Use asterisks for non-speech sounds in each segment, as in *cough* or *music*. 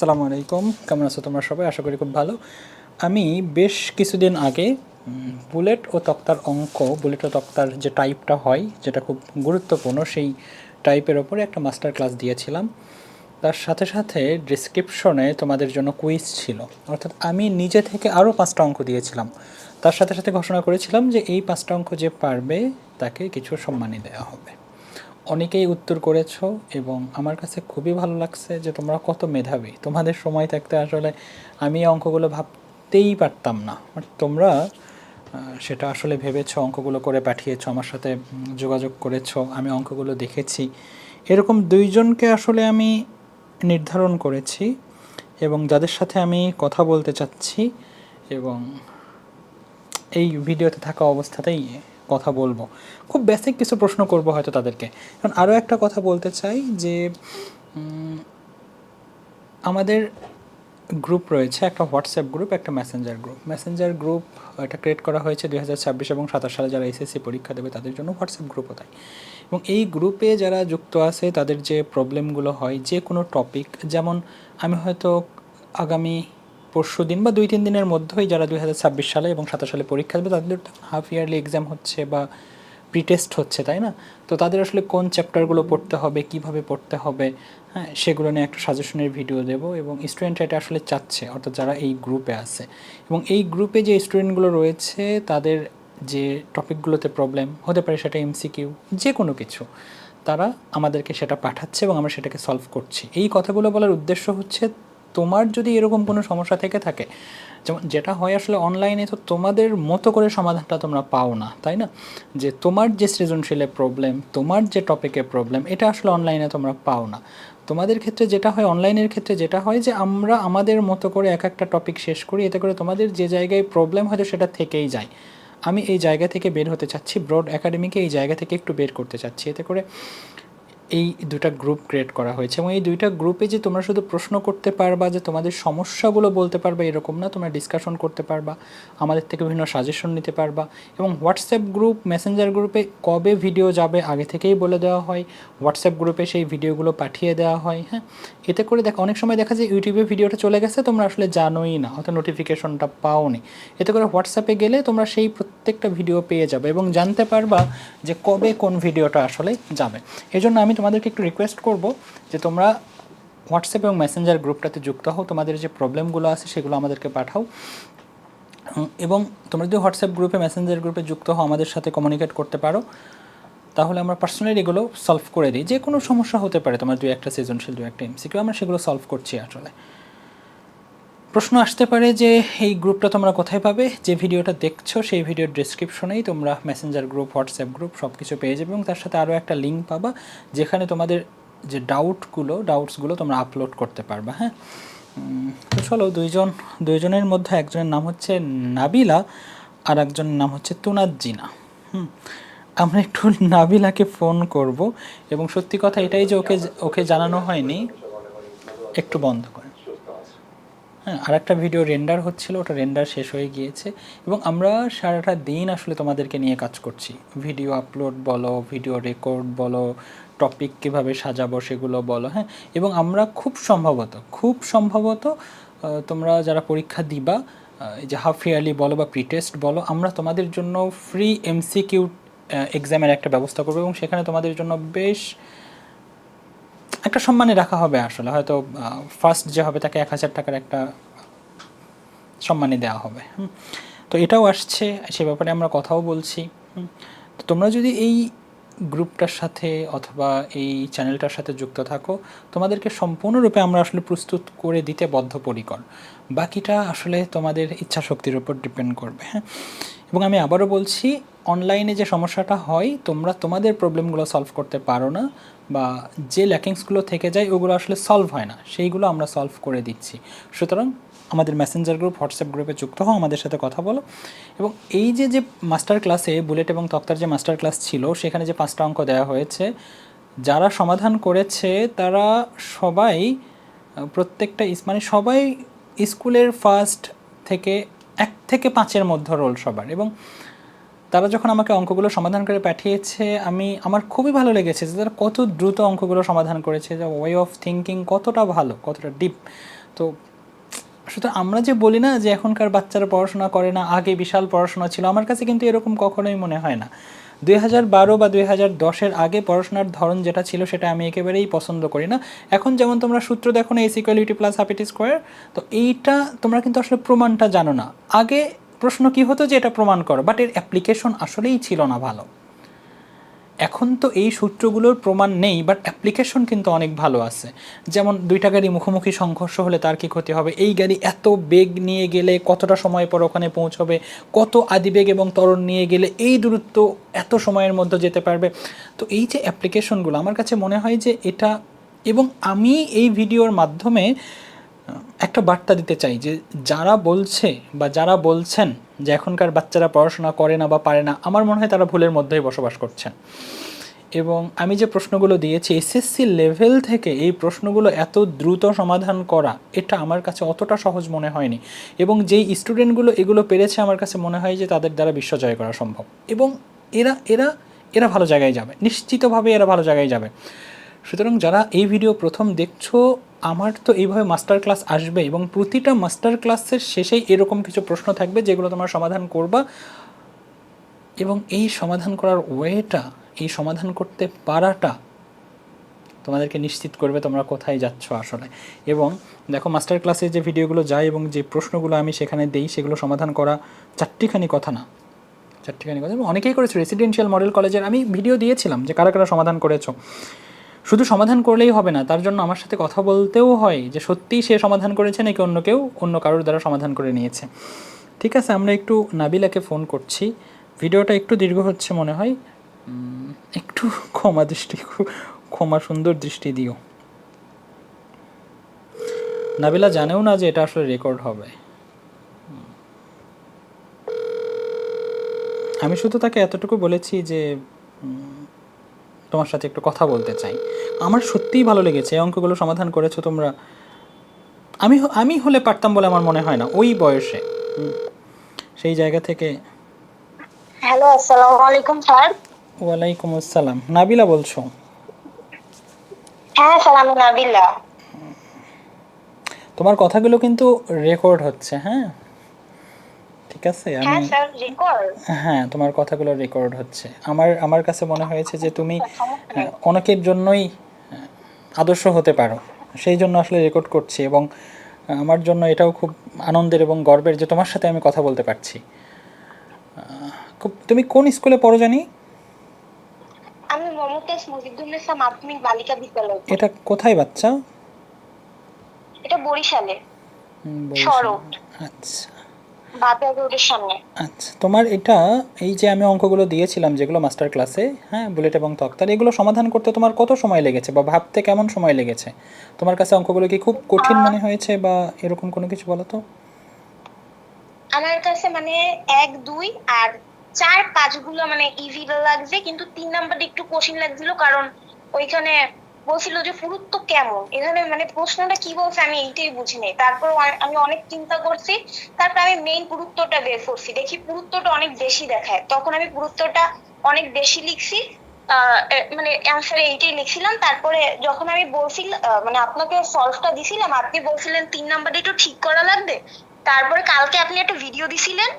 আসসালামু আলাইকুম। কেমন আছো তোমরা সবাই? আশা করি খুব ভালো। আমি বেশ কিছুদিন আগে বুলেট ও তক্তার অঙ্ক, বুলেট ও তক্তার যে টাইপটা হয়, যেটা খুব গুরুত্বপূর্ণ, সেই টাইপের ওপরে একটা মাস্টার ক্লাস দিয়েছিলাম। তার সাথে সাথে ডিসক্রিপশনে তোমাদের জন্য কুইজ ছিল। অর্থাৎ আমি নিজে থেকে আরও পাঁচটা অঙ্ক দিয়েছিলাম। তার সাথে সাথে ঘোষণা করেছিলাম যে এই পাঁচটা অঙ্ক যে পারবে, তাকে কিছু সম্মানী দেওয়া হবে। অনেকেই উত্তর করেছ এবং আমার কাছে খুবই ভালো লাগছে যে তোমরা কত মেধাবী। তোমাদের সময় থাকতে আসলে আমি অঙ্কগুলো ভাবতেই পারতাম না। তোমরা সেটা আসলে ভেবেছো, অঙ্কগুলো করে পাঠিয়েছো, আমার সাথে যোগাযোগ করেছ, আমি অঙ্কগুলো দেখেছি। এরকম দুইজনকে আসলে আমি নির্ধারণ করেছি এবং যাদের সাথে আমি কথা বলতে চাচ্ছি এবং এই ভিডিওতে থাকা অবস্থাতেই কথা বলব। খুব বেসিক কিছু প্রশ্ন করব হয়তো তাদেরকে। কারণ আরও একটা কথা বলতে চাই যে আমাদের গ্রুপ রয়েছে, একটা হোয়াটসঅ্যাপ গ্রুপ একটা মেসেঞ্জার গ্রুপ মেসেঞ্জার গ্রুপ এটা ক্রিয়েট করা হয়েছে দুই হাজার ছাব্বিশ এবং সাতাশ সালে যারা এসএসসি পরীক্ষা দেবে তাদের জন্য হোয়াটসঅ্যাপ গ্রুপও তাই। এবং এই গ্রুপে যারা যুক্ত আছে, তাদের যে প্রবলেমগুলো হয়, যে কোনো টপিক যেমন আমি হয়তো আগামী পরশু দিন বা দুই তিন দিনের মধ্যেই যারা দুই হাজার ছাব্বিশ সালে এবং সাতাশ সালে পরীক্ষা দেবে, তাদের হাফ ইয়ারলি এক্সাম হচ্ছে বা প্রিটেস্ট হচ্ছে, তাই না? তো তাদের আসলে কোন চ্যাপ্টারগুলো পড়তে হবে, কীভাবে পড়তে হবে হ্যাঁ সেগুলো নিয়ে একটা সাজেশনের ভিডিও দেবো এবং স্টুডেন্টরা এটা আসলে চাচ্ছে, অর্থাৎ যারা এই গ্রুপে আছে। এবং এই গ্রুপে যে স্টুডেন্টগুলো রয়েছে, তাদের যে টপিকগুলোতে প্রবলেম হতে পারে সেটা এমসিকিউ যে কোনো কিছু, তারা আমাদেরকে সেটা পাঠাচ্ছে এবং আমরা সেটাকে সলভ করছি। এই কথাগুলো বলার উদ্দেশ্য হচ্ছে তোমার যদি এরকম কোনো সমস্যা থেকে থাকে, যেমন যেটা হয় আসলে অনলাইনে তো তোমাদের মতো করে সমাধানটা তোমরা পাও না, তাই না? যে তোমার যে সৃজনশীলের প্রবলেম তোমার যে টপিকের প্রবলেম এটা আসলে অনলাইনে তোমরা পাও না। তোমাদের ক্ষেত্রে যেটা হয় অনলাইনের ক্ষেত্রে যেটা হয় যে আমরা আমাদের মতো করে এক একটা টপিক শেষ করি, এতে করে তোমাদের যে জায়গায় প্রবলেম হয়তো সেটা থেকেই যায়। আমি এই জায়গা থেকে বের হতে চাচ্ছি ব্রড একাডেমিকে এই জায়গা থেকে একটু বের করতে চাচ্ছি, এতে করে এই দুটা গ্রুপ ক্রিয়েট করা হয়েছে এবং এই দুইটা গ্রুপে যে তোমরা শুধু প্রশ্ন করতে পারবা যে তোমাদের সমস্যাগুলো বলতে পারবা, এরকম না, তোমরা ডিসকাশন করতে পারবা, আমাদের থেকে বিভিন্ন সাজেশন নিতে পারবা এবং হোয়াটসঅ্যাপ গ্রুপ মেসেঞ্জার গ্রুপে কবে ভিডিও যাবে আগে থেকেই বলে দেওয়া হয় হোয়াটসঅ্যাপ গ্রুপে সেই ভিডিওগুলো পাঠিয়ে দেওয়া হয় হ্যাঁ? এতে করে দেখো, অনেক সময় দেখা যায় ইউটিউবে ভিডিওটা চলে গেছে, তোমরা আসলে জানোই না, অর্থাৎ নোটিফিকেশনটা পাওনি। এতে করে হোয়াটসঅ্যাপে গেলে তোমরা সেই প্রত্যেকটা ভিডিও পেয়ে যাবে এবং জানতে পারবা যে কবে কোন ভিডিওটা আসলে যাবে। এই জন্য আমি তোমাদেরকে একটু রিকোয়েস্ট করব যে তোমরা হোয়াটসঅ্যাপ এবং মেসেঞ্জার গ্রুপটাতে যুক্ত হও। তোমাদের যে প্রবলেমগুলো আছে সেগুলো আমাদেরকে পাঠাও। এবং তোমরা যদি হোয়াটসঅ্যাপ গ্রুপে মেসেঞ্জার গ্রুপে যুক্ত হও, আমাদের সাথে কমিউনিকেট করতে পারো। তাহলে আমরা পার্সোনালি এগুলো সলভ করে দিই। যে কোনো সমস্যা হতে পারে তোমার দু একটা সৃজনশীল দু একটা এমসি এমসিকিউ আমরা সেগুলো সলভ করছি আসলে। প্রশ্ন আসতে পারে যে এই গ্রুপটা তোমরা কোথায় পাবে? যে ভিডিওটা দেখছ, সেই ভিডিওর ডিসক্রিপশনেই তোমরা মেসেঞ্জার গ্রুপ হোয়াটসঅ্যাপ গ্রুপ সব কিছু পেয়ে যাবে এবং তার সাথে আরও একটা লিঙ্ক পাবা যেখানে তোমাদের যে ডাউটগুলো ডাউটসগুলো তোমরা আপলোড করতে পারবা হ্যাঁ? তো চলো দুইজন, দুইজনের মধ্যে একজনের নাম হচ্ছে নাবিলা আর একজনের নাম হচ্ছে তুনাদ জিনা হুম? আমরা একটু নাবিলাকে ফোন করব এবং সত্যি কথা এটাই যে ওকে ওকে জানানো হয়নি, একটু বন্ধ করে। হ্যাঁ আর একটা ভিডিও রেন্ডার হচ্ছিল, ওটা রেন্ডার শেষ হয়ে গিয়েছে এবং আমরা সারাটা দিন আসলে তোমাদেরকে নিয়ে কাজ করছি। ভিডিও আপলোড বলো ভিডিও রেকর্ড বলো টপিক কীভাবে সাজাবো সেগুলো বলো হ্যাঁ? এবং আমরা খুব সম্ভবত খুব সম্ভবত তোমরা যারা পরীক্ষা দিবা এই যে হাফ ইয়ারলি বলো বা প্রিটেস্ট বলো, আমরা তোমাদের জন্য ফ্রি এমসিকিউ এক্সামের একটা ব্যবস্থা করব এবং সেখানে তোমাদের জন্য বেশ একটা সম্মানে রাখা হবে আসলে, হয়তো ফার্স্ট যে হবে তাকে এক হাজার টাকার একটা সম্মানে দেওয়া হবে। তো এটাও আসছে, সে ব্যাপারে আমরা কথাও বলছি তো তোমরা যদি এই গ্রুপটার সাথে অথবা এই চ্যানেলটার সাথে যুক্ত থাকো, তোমাদেরকে সম্পূর্ণরূপে আমরা আসলে প্রস্তুত করে দিতে বদ্ধপরিকর। বাকিটা আসলে তোমাদের ইচ্ছা শক্তির উপর ডিপেন্ড করবে হ্যাঁ? এবং আমি আবারও বলছি অনলাইনে যে সমস্যাটা হয়, তোমরা তোমাদের প্রবলেমগুলো সলভ করতে পারো না বা যে ল্যাকিংসগুলো থেকে যায়, ওগুলো আসলে সলভ হয় না। সেইগুলো আমরা সলভ করে দিচ্ছি। সুতরাং আমাদের মেসেঞ্জার গ্রুপ হোয়াটসঅ্যাপ গ্রুপে যুক্ত হও, আমাদের সাথে কথা বলো। এবং এই যে যে মাস্টার ক্লাসে বুলেট এবং তক্তার যে মাস্টার ক্লাস ছিল, সেখানে যে পাঁচটা অঙ্ক দেওয়া হয়েছে, যারা সমাধান করেছে, তারা সবাই প্রত্যেকটা মানে সবাই স্কুলের ফার্স্ট থেকে এক থেকে পাঁচের মধ্যে রোল সবার এবং তারা যখন আমাকে অঙ্কগুলো সমাধান করে পাঠিয়েছে, আমি, আমার খুবই ভালো লেগেছে যে তারা কত দ্রুত অঙ্কগুলো সমাধান করেছে, যে ওয়ে অফ থিঙ্কিং কতটা ভালো, কতটা ডিপ তো সুতরাং আমরা যে বলি না যে এখনকার বাচ্চারা পড়াশোনা করে না, আগে বিশাল পড়াশোনা ছিল, আমার কাছে কিন্তু এরকম কখনোই মনে হয় না। দুই হাজার বারো বা দুই হাজার দশের আগে পড়াশোনার ধরন যেটা ছিল সেটা আমি একেবারেই পছন্দ করি না। এখন যেমন তোমরা সূত্র দেখো না S equal u t plus হাপিটি square তো এইটা তোমরা কিন্তু আসলে প্রমাণটা জানো না। আগে প্রশ্ন কি হতো যে এটা প্রমাণ করো বাট এর অ্যাপ্লিকেশন আসলেই ছিল না ভালো। এখন তো এই সূত্রগুলোর প্রমাণ নেই বাট অ্যাপ্লিকেশন কিন্তু অনেক ভালো আছে। যেমন দুইটা গাড়ি মুখোমুখি সংঘর্ষ হলে তার কি ক্ষতি হবে? এই গাড়ি এত বেগ নিয়ে গেলে কতটা সময় পর ওখানে পৌঁছবে? কত আদিবেগ এবং তরণ নিয়ে গেলে এই দূরত্ব এত সময়ের মধ্যে যেতে পারবে? তো এই যে অ্যাপ্লিকেশনগুলো আমার কাছে মনে হয় যে এটা, এবং আমি এই ভিডিওর মাধ্যমে একটা বার্তা দিতে চাই যে যারা বলছে বা যারা বলছেন যে এখনকার বাচ্চারা পড়াশোনা করে না বা পারে না, আমার মনে হয় তারা ভুলের মধ্যেই বসবাস করছেন। এবং আমি যে প্রশ্নগুলো দিয়েছি, এসএসসি লেভেল থেকে এই প্রশ্নগুলো এত দ্রুত সমাধান করা, এটা আমার কাছে অতটা সহজ মনে হয়নি। এবং যেই স্টুডেন্টগুলো এগুলো পেরেছে, আমার কাছে মনে হয় যে তাদের দ্বারা বিশ্ব জয় করা সম্ভব। এবং এরা এরা এরা ভালো জায়গায় যাবে। নিশ্চিতভাবে এরা ভালো জায়গায় যাবে। সুতরাং যারা এই ভিডিও প্রথম দেখছ, আমার তো এইভাবে মাস্টার ক্লাস আসবে এবং প্রতিটা মাস্টার ক্লাসের শেষেই এরকম কিছু প্রশ্ন থাকবে যেগুলো তোমরা সমাধান করবা। এবং এই সমাধান করার ওয়েটা এই সমাধান করতে পারাটা তোমাদেরকে নিশ্চিত করবে তোমরা কোথায় যাচ্ছ আসলে। এবং দেখো মাস্টার ক্লাসে যে ভিডিওগুলো যায় এবং যে প্রশ্নগুলো আমি সেখানে দেই, সেগুলো সমাধান করা চারটিখানি কথা না। চারটিখানি কথা। অনেকেই করেছ রেসিডেন্সিয়াল মডেল কলেজের আমি ভিডিও দিয়েছিলাম যে কারা কারা সমাধান করেছ। শুধু সমাধান করলেই হবে না, তার জন্য আমার সাথে কথা বলতেও হয় যে সত্যিই সে সমাধান করেছে নাকি অন্য কেউ অন্য কারোর দ্বারা সমাধান করে নিয়েছে। ঠিক আছে, আমরা একটু নাবিলাকে ফোন করছি। ভিডিওটা একটু দীর্ঘ হচ্ছে মনে হয়। একটু ক্ষমা দৃষ্টি, ক্ষমা সুন্দর দৃষ্টি দিও। নাবিলা জানেও না যে এটা আসলে রেকর্ড হবে। আমি শুধু তাকে এতটুকু বলেছি যে তোমার সাথে একটু কথা বলতে চাই। আমার সত্যিই ভালো লেগেছে এই অঙ্কগুলো সমাধান করেছ তোমরা। আমি আমি হলে পারতাম বলে আমার মনে হয় না ওই বয়সে। সেই জায়গা থেকে হ্যালো আসসালামু আলাইকুম স্যার। ওয়ালাইকুম আসসালাম। নাবিলা বলছো? হ্যাঁ স্যার আমি নাবিলা। তোমার কথাগুলো কিন্তু রেকর্ড হচ্ছে হ্যাঁ? ঠিক আছে? হ্যাঁ আমি হ্যাঁ তোমার কথাগুলো রেকর্ড হচ্ছে। আমার আমার কাছে মনে হয়েছে যে তুমি অনেকের জন্যই আদর্শ হতে পারো। সেই জন্য আসলে রেকর্ড করছি এবং আমার জন্য এটাও খুব আনন্দের এবং গর্বের যে তোমার সাথে আমি কথা বলতে পারছি। খুব তুমি কোন স্কুলে পড়ো জানি? আমি মমতাজ মজিদুন্নেসা মাধ্যমিক বালিকা বিদ্যালয় এটা কোথায় বাচ্চা? এটা বরিশালে। বরিশাল। আচ্ছা। আচ্ছা তোমার এটা এই যে আমি অঙ্কগুলো দিয়েছিলাম যেগুলো মাস্টার ক্লাসে হ্যাঁ বুলেট এবং তক্তার এগুলো সমাধান করতে তোমার কত সময় লেগেছে বা ভাবতে কেমন সময় লেগেছে? তোমার কাছে অঙ্কগুলো কি খুব কঠিন মনে হয়েছে বা এরকম কোনো কিছু বলো তো? আমার কাছে মানে এক দুই আর চার পাঁচগুলো মানে ইজি লাগছে কিন্তু তিন নাম্বারটা একটু কঠিন লাগছিল কারণ ওইখানে বলছিল যে পুরুত্ব কেমন? এখানে মানে প্রশ্নটা কি বলছে আমি এইটাই বুঝি নাই। তারপর আমি অনেক চিন্তা করছি। তারপর আমি মেইন পুরুত্বটা বের করছি। দেখি পুরুত্বটা অনেক বেশি দেখায়। তখন আমি পুরুত্বটা অনেক বেশি লিখছি। মানে অ্যান্সারে এইটাই লিখছিলাম। তারপরে যখন আমি বলছিলাম মানে আপনাকে সলভটা দিছিলাম, আপনি বলছিলেন তিন নাম্বারটা একটু ঠিক করা লাগবে। তারপরে কালকে আপনি একটা ভিডিও দিছিলেন।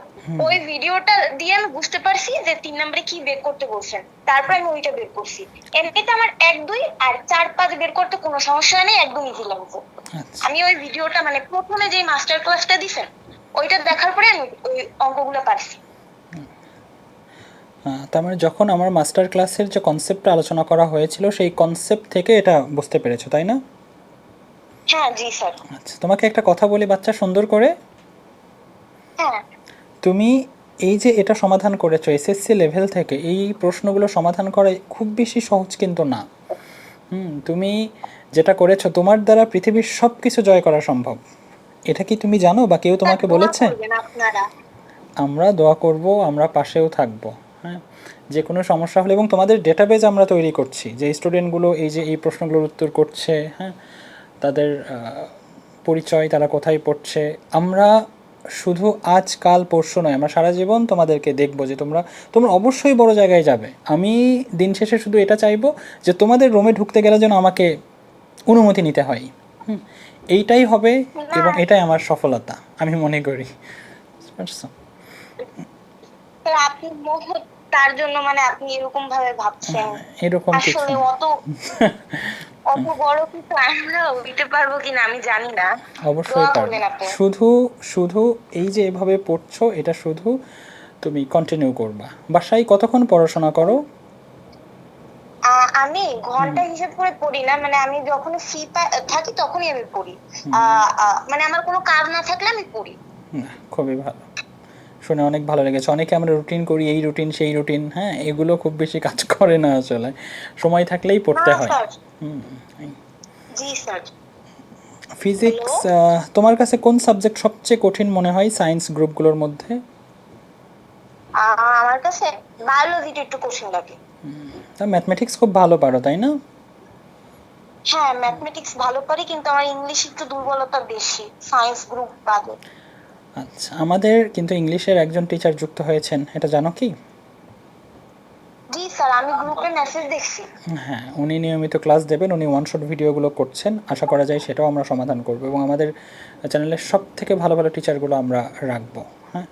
ওই ভিডিওটা দিয়ে আমি বুঝতে পারছি যে তিন নম্বরে কি বের করতে বলছেন। তারপরে আমি ওইটা বের করছি। এমনিতে আমার এক দুই আর চার পাঁচ বের করতে কোনো সমস্যা নেই একদম ইজি লাগছে আমি ওই ভিডিওটা মানে প্রথমে যে মাস্টার ক্লাসটা দিছেন ওইটা দেখার পরে আমি ওই অঙ্কগুলো পারছি। তার মানে যখন আমার মাস্টার ক্লাসের যে কনসেপ্টটা আলোচনা করা হয়েছিল সেই কনসেপ্ট থেকে এটা বুঝতে পেরেছ তাই না? হ্যাঁ জি স্যার। আচ্ছা তোমাকে একটা কথা বলি বাচ্চা সুন্দর করে। হ্যাঁ। তুমি এই যে এটা সমাধান করেছ এসএসসি লেভেল থেকে এই প্রশ্নগুলো সমাধান করা খুব বেশি সহজ কিন্তু না। হুম তুমি যেটা করেছ তোমার দ্বারা পৃথিবীর সব কিছু জয় করা সম্ভব। এটা কি তুমি জানো বা কেউ তোমাকে বলেছে? আমরা দোয়া করব আমরা পাশেও থাকব হ্যাঁ? যে কোনো সমস্যা হলে এবং তোমাদের ডেটাবেজ আমরা তৈরি করছি যে স্টুডেন্টগুলো এই যে এই প্রশ্নগুলোর উত্তর করছে হ্যাঁ? তাদের পরিচয় তারা কোথায় পড়ছে আমরা শুধু আজ, কাল, পরশু নয়, আমরা সারা জীবন তোমাদেরকে দেখব যে তোমরা তোমরা অবশ্যই বড় জায়গায় যাবে। আমি দিন শেষে শুধু এটা চাইব যে তোমাদের রোমে ঢুকতে গেলে যেন আমাকে অনুমতি নিতে হয়। হুম, এইটাই হবে এবং এটাই আমার সফলতা, আমি মনে করি। তার জন্য মানে আপনি এরকম ভাবে ভাবছেন। এরকম কিছু। আসলে অত অত বড় কিছু আমরা হইতে পারব কিনা আমি জানি না। অবশ্যই পারবে শুধু শুধু এই যে এভাবে পড়ছো এটা শুধু তুমি কন্টিনিউ করবা। বাসায় কতক্ষণ পড়াশোনা করো? আমি ঘণ্টা হিসাব করে পড়ি না মানে আমি যখন ফ্রি থাকি তখনই আমি পড়ি। মানে আমার কোনো কাজ না থাকলে আমি পড়ি। খুবই ভালো। শুনে অনেক ভালো লেগেছে। অনেকে আমরা রুটিন করি এই রুটিন সেই রুটিন হ্যাঁ এগুলো খুব বেশি কাজ *laughs* করে না আসলে। সময় থাকলেই পড়তে হয়। ফিজিক্স তোমার কাছে কোন সাবজেক্ট সবচেয়ে কঠিন মনে হয় সায়েন্স গ্রুপগুলোর মধ্যে? আমার কাছে বায়োলজিটা একটু কোশ্চেন লাগে। ম্যাথমেটিক্স খুব ভালো পারো তাই না? হ্যাঁ ম্যাথমেটিক্স ভালো পারি কিন্তু আমার ইংলিশ একটু দুর্বলতা বেশি সায়েন্স গ্রুপ বাদে। আচ্ছা আমাদের কিন্তু ইংলিশের একজন টিচার যুক্ত হয়েছেন এটা জানো কি? জি স্যার আমি গ্রুপে মেসেজ দেখছি। হ্যাঁ উনি নিয়মিত ক্লাস দেবেন উনি ওয়ান শট ভিডিওগুলো করছেন আশা করা যায় সেটাও আমরা সমাধান করব এবং আমাদের চ্যানেলের সব থেকে ভালো ভালো টিচারগুলো আমরা রাখব হ্যাঁ?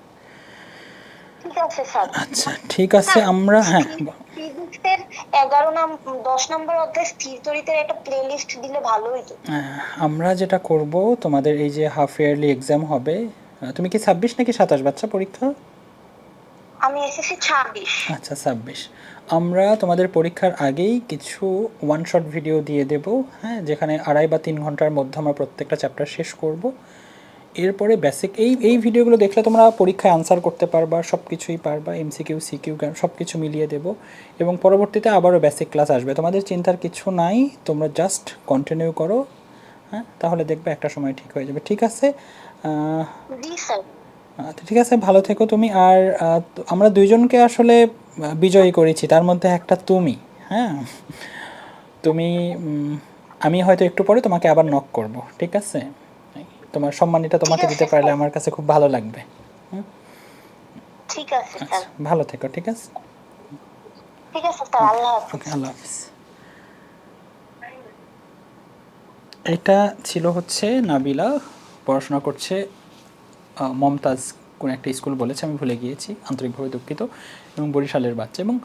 ঠিক আছে স্যার। আচ্ছা ঠিক আছে আমরা হ্যাঁ ফিজিক্সের এগারো নাম দশ নম্বর অধ্যায় একটা প্লে লিস্ট দিলে ভালো আহ, আমরা যেটা করব তোমাদের এই যে হাফ ইয়ারলি এক্সাম হবে তুমি কি ছাব্বিশ নাকি সাতাশ বাচ্চা পরীক্ষা? আমি এসেছি ছাব্বিশ। আচ্ছা ছাব্বিশ। আমরা তোমাদের পরীক্ষার আগেই কিছু ওয়ান শট ভিডিও দিয়ে দেব হ্যাঁ যেখানে আড়াই বা তিন ঘণ্টার মধ্যে আমরা প্রত্যেকটা চ্যাপ্টার শেষ করব। এরপরে বেসিক এই এই ভিডিওগুলো দেখলে তোমরা পরীক্ষায় আনসার করতে পারবা সব কিছুই পারবা এমসিকিউ সিকিউ সব কিছু মিলিয়ে দেব। এবং পরবর্তীতে আবারও বেসিক ক্লাস আসবে। তোমাদের চিন্তার কিছু নাই তোমরা জাস্ট কন্টিনিউ করো হ্যাঁ তাহলে দেখবে একটা সময় ঠিক হয়ে যাবে। ঠিক আছে? আচ্ছা ঠিক আছে ভালো থেকো তুমি। আর আমরা দুইজনকে আসলে বিজয়ী করেছি তার মধ্যে একটা তুমি হ্যাঁ? তুমি আমি হয়তো একটু পরে তোমাকে আবার নক করব ঠিক আছে? তোমার সম্মানটা তোমাকে দিতে পারলে আমার কাছে খুব ভালো লাগবে ঠিক আছে আচ্ছা ভালো থেকো ঠিক আছে? ঠিক আছে স্যার আল্লাহ হাফিজ। ওকে আল্লাহ হাফিজ। এটা ছিল হচ্ছে নাবিলা। পড়াশোনা করছে মমতাজ কোন একটা স্কুল বলেছে, আমি ভুলে গিয়েছি, আন্তরিকভাবে দুঃখিত, এবং বরিশালের বাচ্চা, এবং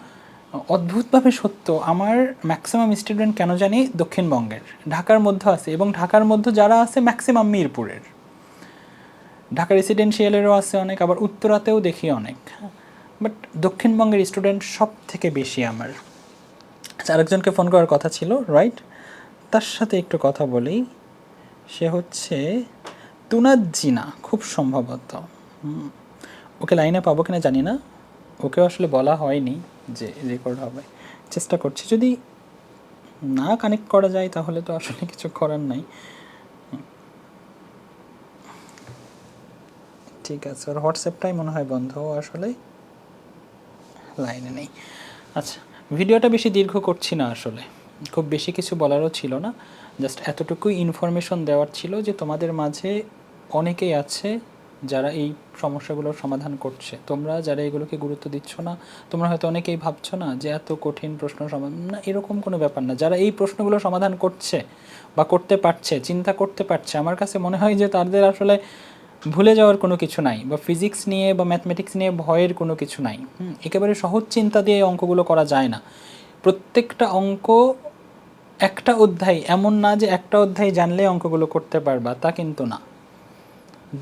অদ্ভুতভাবে সত্য, আমার ম্যাক্সিমাম স্টুডেন্ট কেন জানি দক্ষিণবঙ্গের, ঢাকার মধ্যে আছে, এবং ঢাকার মধ্যে যারা আছে ম্যাক্সিমাম মিরপুরের। ঢাকা রেসিডেন্সিয়ালেরও আছে অনেক, আবার উত্তরাতেও দেখি অনেক বাট দক্ষিণবঙ্গের স্টুডেন্ট সব থেকে বেশি আমার। আরেকজনকে ফোন করার কথা ছিল রাইট তার সাথে একটু কথা বলি, সে হচ্ছে তুনাদ জিনা খুব সম্ভবত। ওকে লাইনে পাবো কিনা জানি না। ওকে আসলে বলা হয়নি যে রেকর্ড হবে। চেষ্টা করছি। যদি না কানেক্ট করা যায় তাহলে তো আসলে কিছু করার নাই। ঠিক আছে। ওর হোয়াটসঅ্যাপটাই মনে হয় বন্ধ আসলে। লাইনে নেই। আচ্ছা ভিডিওটা বেশি দীর্ঘ করছি না আসলে। খুব বেশি কিছু বলারও ছিল না। জাস্ট এতটুকুই ইনফরমেশন দেওয়ার ছিল যে তোমাদের মাঝে অনেকেই আছে যারা এই সমস্যাগুলোর সমাধান করছে। তোমরা যারা এগুলোকে গুরুত্ব দিচ্ছ না, তোমরা হয়তো অনেকেই ভাবছ না যে এত কঠিন প্রশ্ন সমাধান, না, এরকম কোনো ব্যাপার না। যারা এই প্রশ্নগুলো সমাধান করছে বা করতে পারছে, চিন্তা করতে পারছে, আমার কাছে মনে হয় যে তাদের আসলে ভুলে যাওয়ার কোনো কিছু নাই বা ফিজিক্স নিয়ে বা ম্যাথমেটিক্স নিয়ে ভয়ের কোনো কিছু নাই। একেবারে সহজ চিন্তা দিয়ে এই অঙ্কগুলো করা যায় না। প্রত্যেকটা অঙ্ক একটা অধ্যায়, এমন না যে একটা অধ্যায় জানলে অঙ্কগুলো করতে পারবা, তা কিন্তু না।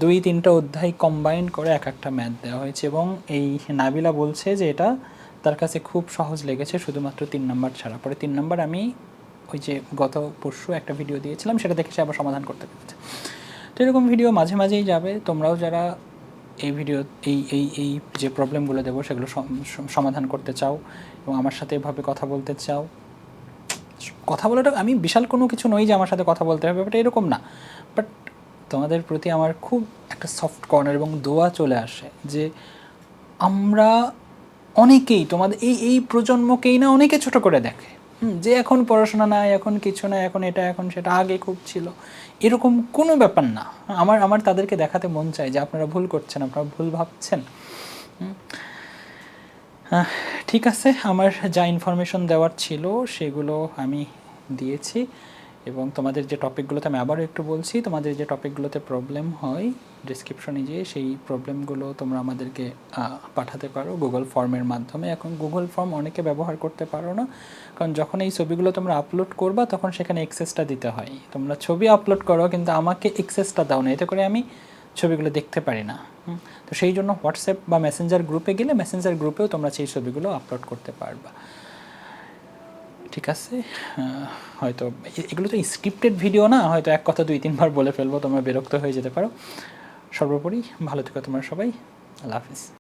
দুই তিনটা অধ্যায় কম্বাইন করে এক একটা ম্যাথ দেওয়া হয়েছে এবং এই নাবিলা বলছে যে এটা তার কাছে খুব সহজ লেগেছে, শুধুমাত্র তিন নম্বর ছাড়া। পরে তিন নাম্বার আমি ওই যে গত পরশু একটা ভিডিও দিয়েছিলাম, সেটা দেখে সে আবার সমাধান করতে পেরেছে। তো এরকম ভিডিও মাঝে মাঝেই যাবে, তোমরাও যারা এই ভিডিও এই এই এই যে প্রবলেমগুলো দেবো সেগুলো সম- সম- সমাধান করতে চাও এবং আমার সাথে এভাবে কথা বলতে চাও। কথা বলাটা আমি বিশাল কোনো কিছু নই যে আমার সাথে কথা বলতে হবে বাট এরকম না। বাট তোমাদের প্রতি আমার খুব একটা সফট কর্নার এবং দোয়া চলে আসে যে আমরা অনেকেই তোমাদের এই এই প্রজন্মকেই না অনেকে ছোট করে দেখে। যে এখন পড়াশোনা নাই, এখন কিছু না এখন এটা, এখন সেটা, আগে খুব ছিল। এরকম কোনো ব্যাপার না। আমার আমার তাদেরকে দেখাতে মন চায় যে আপনারা ভুল করছেন, আপনারা ভুল ভাবছেন। ঠিক আছে, আমার যা ইনফরমেশন দেওয়ার ছিল সেগুলো আমি দিয়েছি। এবং তোমাদের যে টপিকগুলোতে আমি আবারও একটু বলছি, তোমাদের যে টপিকগুলোতে প্রবলেম হয় ডিসক্রিপশনে গিয়ে সেই প্রবলেমগুলো তোমরা আমাদেরকে পাঠাতে পারো গুগল ফর্মের মাধ্যমে। এখন গুগল ফর্ম অনেকে ব্যবহার করতে পারো না, কারণ যখন এই ছবিগুলো তোমরা আপলোড করবা, তখন সেখানে এক্সেসটা দিতে হয়। তোমরা ছবি আপলোড করো, কিন্তু আমাকে এক্সেসটা দাও না। এতে করে আমি ছবিগুলো দেখতে পারি না। তো সেই জন্য হোয়াটসঅ্যাপ বা মেসেঞ্জার গ্রুপে গেলে মেসেঞ্জার গ্রুপেও তোমরা সেই ছবিগুলো আপলোড করতে পারবা। ঠিক আছে? হয়তো, এগুলো তো স্ক্রিপ্টেড ভিডিও না, হয়তো এক কথা দুই তিনবার বলে ফেলব, তোমরা বিরক্ত হয়ে যেতে পারো। সর্বোপরি ভালো থেকো তোমরা সবাই। আল্লাহ হাফিজ।